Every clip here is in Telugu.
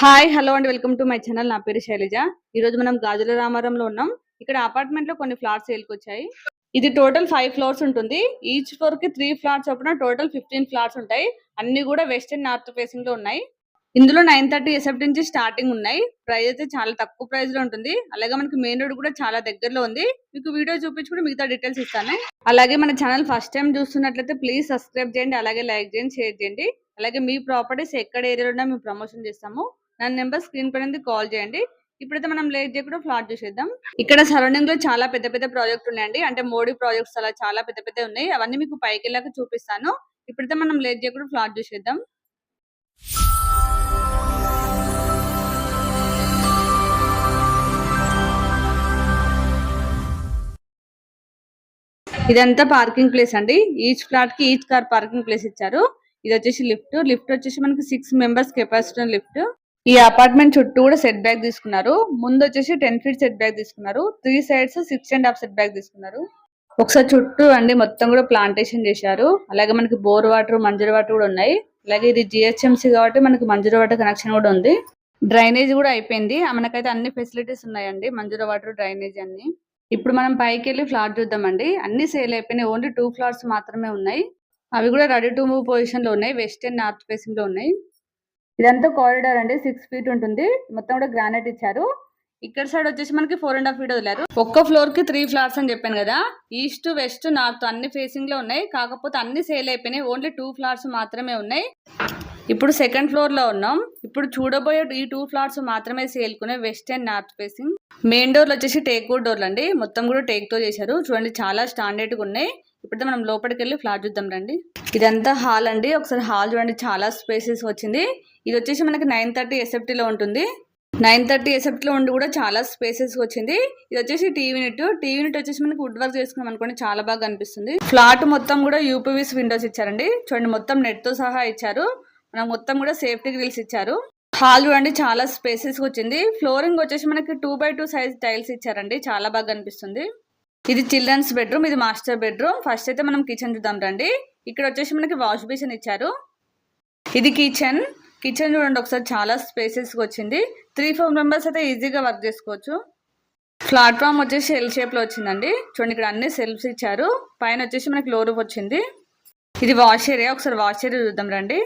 Hi hello and welcome to my channel నా పేరు శైలజ. ఈ రోజు మనం గాజుల రామారంలో ఉన్నాం. ఇక్కడ అపార్ట్మెంట్లో కొన్ని ఫ్లాట్స్ సేల్కి వచ్చాయి. ఇది టోటల్ ఫైవ్ ఫ్లోర్స్ ఉంటుంది. ఈచ్ ఫ్లోర్కి త్రీ ఫ్లాట్స్ చొప్పున టోటల్ ఫిఫ్టీన్ ఫ్లాట్స్ ఉంటాయి. అన్ని కూడా వెస్ట్ అండ్ నార్త్ ఫేసింగ్లో ఉన్నాయి. ఇందులో నైన్ థర్టీ ఎసెప్ట్ నుంచి స్టార్టింగ్ ఉన్నాయి. ప్రైస్ అయితే చాలా తక్కువ ప్రైస్లో ఉంటుంది. అలాగే మనకి మెయిన్ రోడ్ కూడా చాలా దగ్గరలో ఉంది. మీకు వీడియో చూపించుకుని మిగతా డీటెయిల్స్ ఇస్తాను. అలాగే మన ఛానల్ ఫస్ట్ టైం చూస్తున్నట్లయితే ప్లీజ్ సబ్స్క్రైబ్ చేయండి. అలాగే లైక్ చేయండి షేర్ చేయండి. అలాగే మీ ప్రాపర్టీస్ ఎక్కడ ఏరియాలో ఉన్నా మేము ప్రమోషన్ చేస్తాము. నా నెంబర్ స్క్రీన్ పైన కాల్ చేయండి. ఇప్పుడైతే మనం లేట్ చేయకుండా ఫ్లాట్ చూసేద్దాం. ఇక్కడ సరౌండింగ్లో చాలా పెద్ద పెద్ద ప్రాజెక్ట్ ఉన్నాయండి. అంటే మోడీ ప్రాజెక్ట్స్ అలా చాలా పెద్ద పెద్ద ఉన్నాయి. అవన్నీ మీకు పైకి వెళ్ళాక చూపిస్తాను. ఇప్పుడైతే మనం లేట్ చేయకుండా ఫ్లాట్ చూసేద్దాం. ఇదంతా పార్కింగ్ ప్లేస్ అండి. ఈచ్ ఫ్లాట్కి ఈచ్ కార్ పార్కింగ్ ప్లేస్ ఇచ్చారు. ఇది వచ్చేసి లిఫ్ట్. లిఫ్ట్ వచ్చేసి మనకి సిక్స్ మెంబర్స్ కెపాసిటీ లిఫ్ట్. ఈ అపార్ట్మెంట్ చుట్టూ కూడా సెట్ బ్యాక్ తీసుకున్నారు. ముందు వచ్చేసి టెన్ ఫీట్ సెట్ బ్యాక్ తీసుకున్నారు. Three sides six and half set back తీసుకున్నారు. ఒకసారి చుట్టూ అండి మొత్తం కూడా ప్లాంటేషన్ చేశారు. అలాగే మనకి బోర్ వాటర్ మంజూరు వాటర్ కూడా ఉన్నాయి. అలాగే ఇది జిహెచ్ఎంసీ కాబట్టి మనకి మంజూరు వాటర్ కనెక్షన్ కూడా ఉంది. డ్రైనేజ్ కూడా అయిపోయింది. మనకైతే అన్ని ఫెసిలిటీస్ ఉన్నాయండి. మంజూరు వాటర్ డ్రైనేజ్ అన్ని. ఇప్పుడు మనం పైకి వెళ్ళి ఫ్లాట్ చూద్దామండి. అన్ని సేల్ అయిపోయినాయి. ఓన్లీ టూ ఫ్లాట్స్ మాత్రమే ఉన్నాయి. అవి కూడా రెడీ టు మూవ్ పొజిషన్లో ఉన్నాయి. వెస్ట్ అండ్ నార్త్ ఫేసింగ్లో ఉన్నాయి. ఇదంతా కారిడార్ అండి. సిక్స్ ఫీట్ ఉంటుంది. మొత్తం కూడా గ్రానైట్ ఇచ్చారు. ఇక్కడ సైడ్ వచ్చేసి మనకి ఫోర్ అండ్ హాఫ్ ఫీట్ వదిలేరు. ఒక్క ఫ్లోర్కి త్రీ ఫ్లాట్స్ అని చెప్పాను కదా. ఈస్ట్ వెస్ట్ నార్త్ అన్ని ఫేసింగ్లో ఉన్నాయి. కాకపోతే అన్ని సేల్ అయిపోయినాయి. ఓన్లీ టూ ఫ్లాట్స్ మాత్రమే ఉన్నాయి. ఇప్పుడు సెకండ్ ఫ్లోర్లో ఉన్నాం. ఇప్పుడు చూడబోయే ఈ టూ ఫ్లాట్స్ మాత్రమే sale కునే west and north facing main డోర్లు వచ్చేసి టేక్ అవుట్ డోర్లు అండి. మొత్తం కూడా టేక్తో చేశారు. చూడండి చాలా స్టాండర్డ్గా ఉన్నాయి. ఇప్పుడు మనం లోపలికి వెళ్ళి ఫ్లాట్ చూద్దాం రండి. ఇదంతా హాల్ అండి. ఒకసారి హాల్ చూడండి. చాలా స్పేసెస్ వచ్చింది. ఇది వచ్చేసి మనకి నైన్ థర్టీ ఎస్ఎఫ్టీలో ఉంటుంది. నైన్ థర్టీ ఎస్ఎఫ్టీ లో ఉండి కూడా చాలా స్పేసెస్ వచ్చింది. ఇది వచ్చేసి టీవీ యూనిట్. టీవీ యూనిట్ వచ్చేసి మనకి వుడ్ వర్క్ చేసుకున్నాం అనుకోండి. చాలా బాగా అనిపిస్తుంది. ఫ్లాట్ మొత్తం కూడా యూపీవీస్ విండోస్ ఇచ్చారండి. చూడండి మొత్తం నెట్తో సహా ఇచ్చారు. మనం మొత్తం కూడా సేఫ్టీ గ్రిల్స్ ఇచ్చారు. హాల్ చూడండి. చాలా స్పేసెస్ వచ్చింది. ఫ్లోరింగ్ వచ్చేసి మనకి two by two size tiles ఇచ్చారండి. చాలా బాగా అనిపిస్తుంది. ఇది చిల్డ్రన్స్ బెడ్రూమ్ ఇది మాస్టర్ బెడ్రూమ్. ఫస్ట్ అయితే మనం కిచెన్ చూద్దాం రండి. ఇక్కడ వచ్చేసి మనకి వాష్ బేసిన్ ఇచ్చారు. ఇది కిచెన్ కిచెన్ చూడండి ఒకసారి చాలా స్పేసెస్ వచ్చింది. త్రీ ఫోర్ మెంబర్స్ అయితే ఈజీగా వర్క్ చేసుకోవచ్చు. ప్లాట్ఫామ్ వచ్చేసి ఎల్ షేప్లో వచ్చిందండి. చూడండి ఇక్కడ అన్ని సెల్ఫ్స్ ఇచ్చారు. పైన వచ్చేసి మనకి లో రూఫ్ వచ్చింది. ఇది వాష్ ఏరియా ఒకసారి వాష్ ఏరియా చూద్దాం రండి.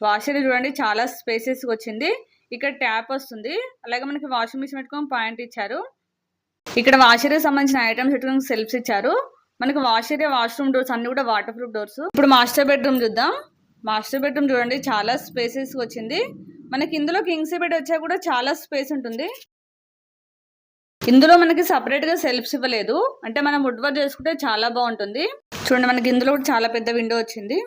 వాష్ ఏరియా చూడండి చాలా స్పేసెస్ వచ్చింది. ఇక్కడ ట్యాప్ వస్తుంది. అలాగే మనకి వాషింగ్ మిషన్ పెట్టుకొని పాయింట్ ఇచ్చారు. ఇక్కడ వాష్ సంబంధించిన ఐటమ్స్ పెట్టుకుని సెల్ఫ్స్ ఇచ్చారు? మనకి వాష్ వాష్రూమ్ డోర్స్ అన్ని కూడా వాటర్ ప్రూఫ్ డోర్స్ ఇప్పుడు మాస్టర్ బెడ్రూమ్ చూద్దాం. మాస్టర్ బెడ్రూమ్ చూడండి చాలా స్పేసెస్ వచ్చింది. మనకి ఇందులో కింగ్స్ బెడ్ వచ్చా కూడా చాలా స్పేస్ ఉంటుంది. ఇందులో మనకి సపరేట్గా సెల్ఫ్స్ ఇవ్వలేదు. అంటే మనం వుడ్ వర్క్ చేసుకుంటే చాలా బాగుంటుంది. చూడండి మనకి ఇందులో కూడా చాలా పెద్ద విండో వచ్చింది.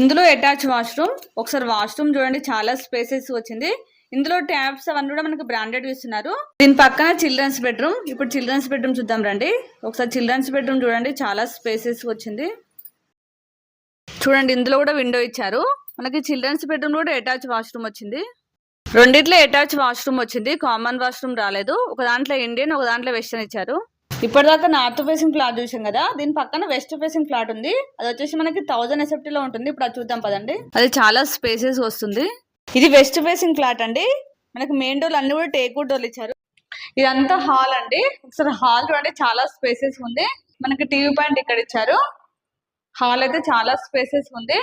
ఇందులో అటాచ్ వాష్రూమ్ ఒకసారి వాష్రూమ్ చూడండి చాలా స్పేసెస్ వచ్చింది. ఇందులో ట్యాబ్స్ అవన్నీ కూడా మనకి బ్రాండెడ్ ఇస్తున్నారు. దీని పక్కన చిల్డ్రన్స్ బెడ్రూమ్ ఇప్పుడు చిల్డ్రన్స్ బెడ్రూమ్ చూద్దాం రండి. ఒకసారి చిల్డ్రన్స్ బెడ్రూమ్ చూడండి. చాలా స్పేసెస్ వచ్చింది. చూడండి ఇందులో కూడా విండో ఇచ్చారు. మనకి చిల్డ్రన్స్ బెడ్రూమ్ కూడా అటాచ్ వాష్రూమ్ వచ్చింది. రెండిట్లో అటాచ్ వాష్రూమ్ వచ్చింది. కామన్ వాష్రూమ్ రాలేదు. ఒక దాంట్లో ఇండియన్ ఒక దాంట్లో వెస్టర్న్ ఇచ్చారు. ఇప్పటిదాకా నార్త్ ఫేసింగ్ ఫ్లాట్ చూసాం కదా. దీని పక్కన వెస్ట్ ఫేసింగ్ ఫ్లాట్ ఉంది. అది వచ్చేసి మనకి థౌసండ్ ఎసెప్టీ లో ఉంటుంది. ఇప్పుడు అది చూద్దాం పదండి. అది చాలా స్పేసెస్ వస్తుంది. ఇది వెస్ట్ ఫేసింగ్ ఫ్లాట్ అండి. మనకి మెయిన్ డోర్లు అన్ని కూడా టేక్ డోర్లు ఇచ్చారు. ఇదంతా హాల్ అండి. ఒకసారి హాల్ చూడండి చాలా స్పేసెస్ ఉంది. మనకి టీవీ పాయింట్ ఇక్కడ ఇచ్చారు. హాల్ అయితే చాలా స్పేసెస్ ఉంది.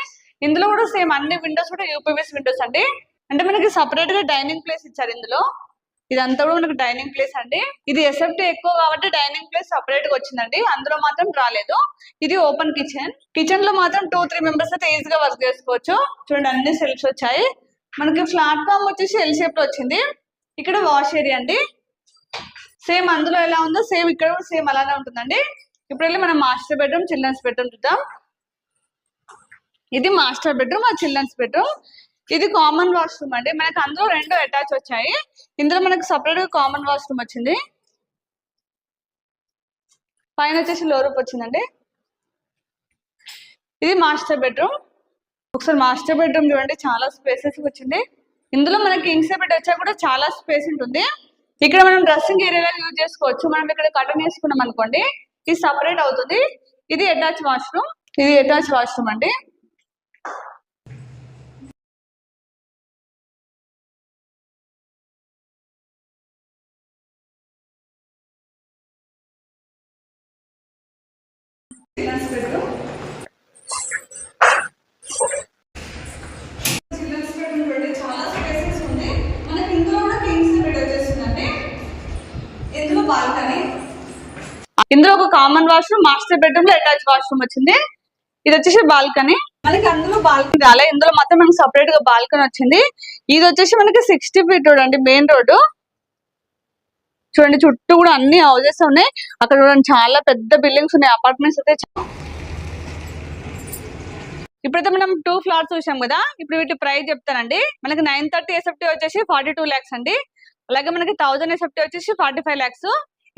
ఇందులో కూడా సేమ్ అన్ని విండోస్ కూడా యూపీవీఎస్ విండోస్ అండి. అంటే మనకి సపరేట్గా డైనింగ్ ప్లేస్ ఇచ్చారు ఇందులో. ఇదంతా కూడా మనకి డైనింగ్ ప్లేస్ అండి. ఇది ఎసెప్ట్ ఎక్కువ కాబట్టి డైనింగ్ ప్లేస్ సపరేట్గా వచ్చిందండి. అందులో మాత్రం రాలేదు. ఇది ఓపెన్ కిచెన్ కిచెన్లో మాత్రం టూ త్రీ మెంబర్స్ అయితే ఈజీగా వర్క్ చేసుకోవచ్చు. చూడండి అన్ని సెల్ఫ్స్ వచ్చాయి. మనకి ప్లాట్ఫామ్ వచ్చేసి ఎల్ షేప్లో వచ్చింది. ఇక్కడ వాష్ ఏరియా అండి. సేమ్ అందులో ఎలా ఉందో సేమ్ ఇక్కడ కూడా సేమ్ అలానే ఉంటుందండి. ఇప్పుడు వెళ్ళి మనం మాస్టర్ బెడ్రూమ్ చిల్డ్రన్స్ బెడ్రూమ్ చూద్దాం. ఇది మాస్టర్ బెడ్రూమ్ ఆ చిల్డ్రన్స్ బెడ్రూమ్ ఇది కామన్ వాష్రూమ్ అండి. మనకి అందులో రెండు అటాచ్ వచ్చాయి. ఇందులో మనకి సపరేట్గా కామన్ వాష్రూమ్ వచ్చింది. పైన వచ్చేసి లోరూప్ వచ్చిందండి. ఇది మాస్టర్ బెడ్రూమ్ ఒకసారి మాస్టర్ బెడ్రూమ్ చూడండి చాలా స్పేసెస్ వచ్చింది ఇందులో మనకి కింగ్స్ బెడ్ వచ్చా కూడా చాలా స్పేస్ ఉంటుంది. ఇక్కడ మనం డ్రెస్సింగ్ ఏరియాలో యూజ్ చేసుకోవచ్చు. మనం ఇక్కడ కటన్ వేసుకున్నాం అనుకోండి ఇది సపరేట్ అవుతుంది. ఇది అటాచ్ వాష్రూమ్ ఇది అటాచ్ వాష్రూమ్ అండి. ఇందులో ఒక కామన్ వాష్రూమ్ మాస్టర్ బెడ్రూమ్లో అటాచ్ వాష్రూమ్ వచ్చింది. ఇది వచ్చేసి బాల్కనీ మనకి అందులో బాల్కనీ రాలే. ఇందులో మాత్రం మనకి సపరేట్గా బాల్కనీ వచ్చింది. ఇది వచ్చేసి మనకి సిక్స్టీ ఫీట్ రోడ్ అండి మెయిన్ రోడ్డు చూడండి చుట్టూ కూడా అన్ని హౌజెస్ ఉన్నాయి. అక్కడ చూడండి చాలా పెద్ద బిల్డింగ్స్ ఉన్నాయి. అపార్ట్మెంట్స్ అయితే ఇప్పుడైతే మనం టూ ఫ్లాట్స్ చూసాం కదా. ఇప్పుడు వీటి ప్రైస్ చెప్తానండి. మనకి నైన్ థర్టీ ఎస్ఎఫ్టీ వచ్చేసి ఫార్టీ టూ ల్యాక్స్ అండి. అలాగే మనకి థౌసండ్ ఎస్ఎఫ్టీ వచ్చేసి ఫార్టీ ఫైవ్ ల్యాక్స్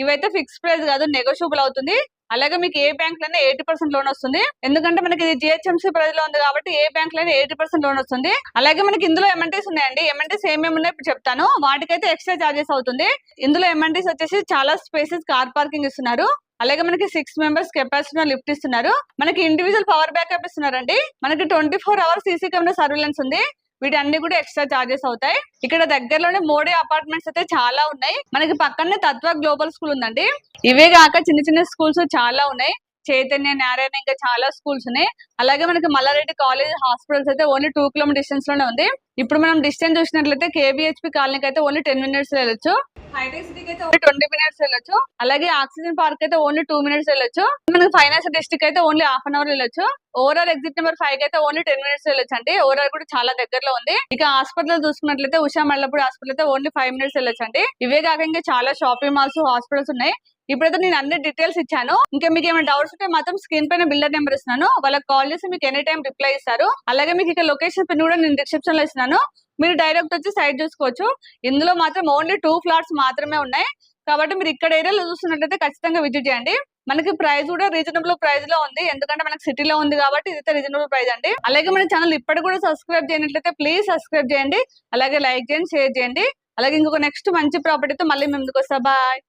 ఇవైతే ఫిక్స్ ప్రైస్ కాదు నెగోషియబుల్ అవుతుంది. అలాగే మీకు ఏ బ్యాంక్లోనే ఎయిటీ పర్సెంట్ లోన్ వస్తుంది. ఎందుకంటే మనకి ఇది జిహెచ్ఎంసీ ప్రైస్లో ఉంది కాబట్టి ఏ బ్యాంక్లోనే ఎయిటీ పర్సెంట్ లోన్ వస్తుంది. అలాగే మనకి ఇందులో ఎంఎన్టీస్ ఉన్నాయండి. ఎంఎన్టీస్ ఏమేమి ఉన్నాయి ఇప్పుడు చెప్తాను. వాటికైతే ఎక్స్ట్రా చార్జెస్ అవుతుంది. ఇందులో ఎంఎన్టీస్ వచ్చేసి చాలా స్పేసెస్ కార్ పార్కింగ్ ఇస్తున్నారు. అలాగే మనకి సిక్స్ మెంబర్స్ కెపాసిటీ లిఫ్ట్ ఇస్తున్నారు. మనకి ఇండివిజువల్ పవర్ బ్యాకప్ ఇస్తున్నారండి. మనకి twenty four hours CC camera surveillance ఉంది. వీటి అన్ని కూడా ఎక్స్ట్రా చార్జెస్ అవుతాయి. ఇక్కడ దగ్గరలోనే మోడీ అపార్ట్మెంట్స్ అయితే చాలా ఉన్నాయి. మనకి పక్కనే తత్వ గ్లోబల్ స్కూల్ ఉందండి. ఇవే కాక చిన్న చిన్న స్కూల్స్ చాలా ఉన్నాయి. చైతన్య నారాయణ ఇంకా చాలా స్కూల్స్ ఉన్నాయి. అలాగే మనకి మల్లారెడ్డి కాలేజ్ హాస్పిటల్స్ అయితే ఓన్లీ టూ కిలోమీటర్ డిస్టెన్స్లోనే ఉంది. ఇప్పుడు మనం డిస్టెన్స్ చూసినట్లయితే కేబిహెచ్పి కాలనీకి అయితే ఓన్లీ టెన్ మినిట్స్ వెళ్ళొచ్చు. హైటెక్ సిటీకి అయితే ఓన్లీ ట్వంటీ మినిట్స్ వెళ్ళొచ్చు. అలాగే ఆక్సిజన్ పార్క్ అయితే ఓన్లీ టూ మినిట్స్ వెళ్ళొచ్చు. మనకి ఫైనాన్స్ డిస్ట్రిక్ట్ అయితే ఓన్లీ హాఫ్ అన్ అవర్ వెళ్ళొచ్చు. ఓవరాల్ ఎగ్జిట్ నెంబర్ ఫైవ్ అయితే ఓన్లీ టెన్ మినిట్స్ వెళ్ళొచ్చు అండి. ఓవరాల్ కూడా చాలా దగ్గరలో ఉంది. ఇక హాస్పిటల్ చూసుకున్నట్లయితే ఉషా మల్లపూడి హాస్పిటల్ అయితే ఓన్లీ ఫైవ్ మినిట్స్ వెళ్ళొచ్చు అండి. ఇవే కాక ఇంకా చాలా షాపింగ్ మాల్స్ హాస్పిటల్స్ ఉన్నాయి. ఇప్పుడైతే నేను అన్ని డీటెయిల్స్ ఇచ్చాను. ఇంకా మీకు ఏమైనా డౌట్స్ ఉంటే మాత్రం స్క్రీన్ పైన బిల్డర్ నెంబర్ ఇస్తున్నాను. వాళ్ళకి కాల్ చేసి మీకు ఎనీ టైం రిప్లై ఇస్తారు. అలాగే మీకు ఇక లొకేషన్ పిన్ కూడా నేను డిస్క్రిప్షన్లో ఇస్తున్నాను. మీరు డైరెక్ట్ వచ్చి సైట్ చూసుకోవచ్చు. ఇందులో మాత్రం ఓన్లీ టూ ఫ్లాట్స్ మాత్రమే ఉన్నాయి. కాబట్టి మీరు ఇక్కడ ఏరియాలో చూస్తున్నట్లయితే ఖచ్చితంగా విజిట్ చేయండి. మనకి ప్రైస్ కూడా రీజనబుల్ ప్రైస్లో ఉంది. ఎందుకంటే మనకి సిటీలో ఉంది కాబట్టి ఇదైతే రీజనబుల్ ప్రైస్ అండి. అలాగే మన ఛానల్ ఇప్పటి కూడా సబ్స్క్రైబ్ చేయనట్లయితే ప్లీజ్ సబ్స్క్రైబ్ చేయండి. అలాగే లైక్ చేయండి షేర్ చేయండి. అలాగే ఇంకొక నెక్స్ట్ మంచి ప్రాపర్టీతో మళ్ళీ మేము ముందుకు వస్తా. బాయ్